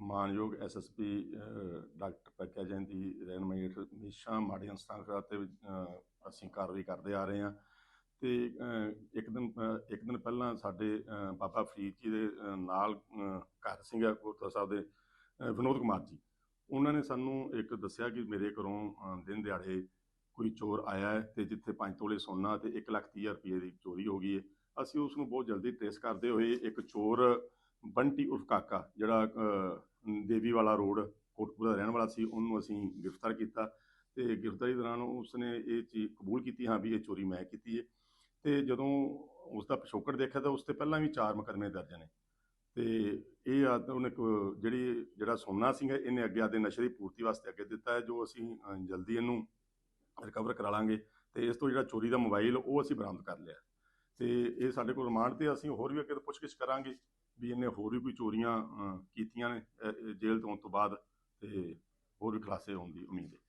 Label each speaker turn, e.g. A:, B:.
A: ਮਾਨਯੋਗ SSP doctor Pragya Jain ਦੀ ਰਹਿਨਮਾਈ ਹੇਠ ਹਮੇਸ਼ਾ ਮਾੜੇ ਅਨਸਰਾਂ ਤੇ ਅਸੀਂ ਕਾਰਵਾਈ ਕਰਦੇ ਆ ਰਹੇ ਹਾਂ। ਤੇ ਇੱਕ ਦਿਨ ਇੱਕ ਦਿਨ ਪਹਿਲਾਂ ਸਾਡੇ ਬਾਬਾ ਫਰੀਦ ਜੀ ਦੇ ਨਾਲ ਘਰ ਸਿੰਘ ਗੁਰਦੁਆਰਾ ਸਾਹਿਬ ਦੇ ਵਿਨੋਦ ਕੁਮਾਰ ਜੀ। ਉਹਨਾਂ ਨੇ ਸਾਨੂੰ ਇੱਕ ਦੱਸਿਆ ਕਿ ਮੇਰੇ ਘਰੋਂ ਦਿਨ ਦਿਹਾੜੇ ਕੋਈ ਚੋਰ ਆਇਆ ਹੈ ਤੇ ਜਿੱਥੇ 5 ਤੋਲੇ ਸੋਨਾ ਤੇ 1 ਲੱਖ ਤੀਹ ਹਜ਼ਾਰ ਰੁਪਏ ਦੀ ਚੋਰੀ ਹੋ ਗਈ ਹੈ। ਅਸੀਂ ਉਸ ਨੂੰ ਬਹੁਤ ਜਲਦੀ ਟ੍ਰੇਸ ਕਰਦੇ ਹੋਏ ਇੱਕ ਚੋਰ ਬੰਟੀ ਉਰਫ ਕਾਕਾ, ਜਿਹੜਾ ਦੇਵੀ ਵਾਲਾ ਰੋਡ, ਕੋਟਪੁਰਾ ਦਾ ਰਹਿਣ ਵਾਲਾ ਸੀ, ਉਹਨੂੰ ਅਸੀਂ ਗ੍ਰਿਫਤਾਰ ਕੀਤਾ ਤੇ ਗ੍ਰਿਫਤਾਰੀ ਦੌਰਾਨ ਉਸਨੇ ਇਹ ਚੀਜ਼ ਕਬੂਲ ਕੀਤੀ, ਹਾਂ ਵੀ ਇਹ ਚੋਰੀ ਮੈਂ ਕੀਤੀ ਹੈ ਤੇ ਜਦੋਂ ਉਸ ਦਾ ਪਿਛੋਕੜ ਦੇਖਿਆ ਤਾਂ ਉਸ ਤੇ ਪਹਿਲਾਂ ਵੀ ਚਾਰ ਮੁਕੱਦਮੇ ਦਰਜ ਨੇ। ਤੇ ਇਹ ਆ ਉਹਨੇ ਕੋ- ਜਿਹੜੀ, ਜਿਹੜਾ ਸੋਨਾ ਸੀਗਾ ਇਹਨੇ ਅੱਗੇ ਆਦੇ ਨਸ਼ੇ ਦੀ ਪੂਰਤੀ ਵਾਸਤੇ ਅੱਗੇ ਦਿੱਤਾ ਹੈ, ਜੋ ਅਸੀਂ ਜਲਦੀ ਇਹਨੂੰ ਰਿਕਵਰ ਕਰਾ ਲਾਂਗੇ। ਤੇ ਇਸ ਤੋਂ ਜਿਹੜਾ ਚੋਰੀ ਦਾ ਮੋਬਾਈਲ, ਉਹ ਅਸੀਂ ਬਰਾਮਦ ਕਰ ਲਿਆ। ਤੇ ਇਹ ਸਾਡੇ ਕੋਲ ਰਿਮਾਂਡ ਤੇ ਅਸੀਂ ਹੋਰ ਵੀ ਅੱਗੇ ਤੋਂ ਪੁੱਛਗਿੱਛ ਕਰਾਂਗੇ। ਵੀ ਇਹਨੇ ਹੋਰ ਵੀ ਕੋਈ ਚੋਰੀਆਂ ਕੀਤੀਆਂ ਨੇ ਜੇਲ੍ਹ ਤੋਂ ਆਉਣ ਤੋਂ ਬਾਅਦ ਤੇ ਹੋਰ ਵੀ ਖੁਲਾਸੇ ਹੋਣ ਦੀ ਉਮੀਦ ਹੈ।